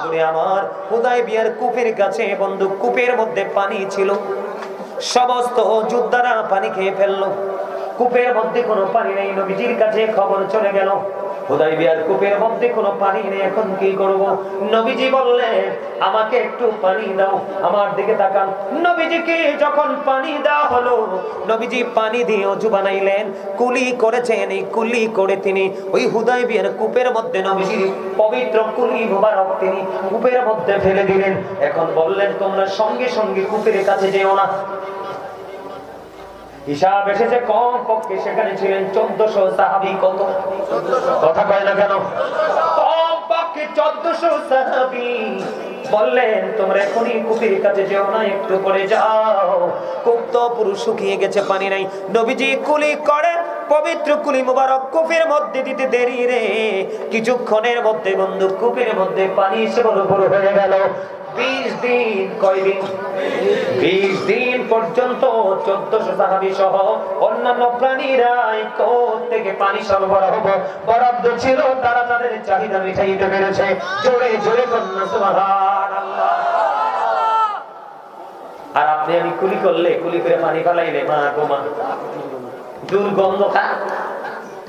বাহাদুরে আমার হুদায় বিয়ার কূপের কাছে বন্ধু, কূপের মধ্যে পানি ছিল। সমস্ত যোদ্ধারা পানি খেয়ে ফেলল। কূপের মধ্যে কোনো পানি নেই, নবীজির কাছে খবর চলে গেল। হুদাই বিয়ার কূপের মধ্যে কোনো পানি নেই, এখন কি করব? নবীজি বললেন, আমাকে একটু পানি দাও, আমার দিকে তাকান। নবীজিকে যখন পানি দেওয়া হলো, নবীজি পানি দিয়ে অজু বানাইলেন। কুলি করেছেন, এই কুলি করে তিনি ওই হুদাই বিয়ার কূপের মধ্যে নবীজির পবিত্র কুলি মোবারক তিনি কূপের মধ্যে ফেলে দিলেন। এখন বললেন, তোমরা সঙ্গে সঙ্গে কূপের কাছে যেও না। হিসাব এসেছে কম পক্ষে সেখানে ছিলেন চোদ্দশো সাহাবি কত? কথা কয় না কেন? কম পক্ষে চোদ্দশো সাহাবি। বললেন, তোমরা এখনই কুপির কাছে যেও না, একটু করে যাও। কূপ তো পুরো শুকিয়ে গেছে পানি নাই। নবীজি কুলি করে পবিত্র কুলি মুবারক কূপের মধ্যে দিতে দেরি রে। কিছুক্ষণের মধ্যে বন্ধু কূপের মধ্যে পানি এসে হয়ে গেল। বিশ দিন, কয়দিন? বিশ দিন পর্যন্ত চোদ্দশো সাহাবি সহ অন্যান্য প্রাণীরা থেকে পানি সরবরাহ বরাদ্দ ছিল, তারা তাদের চাহিদা মিটাইতে পেরেছে। জোরে জোরে কন্যা, সুবহানাল্লাহ। আর আপনি আমি কুলি করলে, কুলি করে পানি ফেলাইলে, মা গো মা। দুর্গন্ধ খা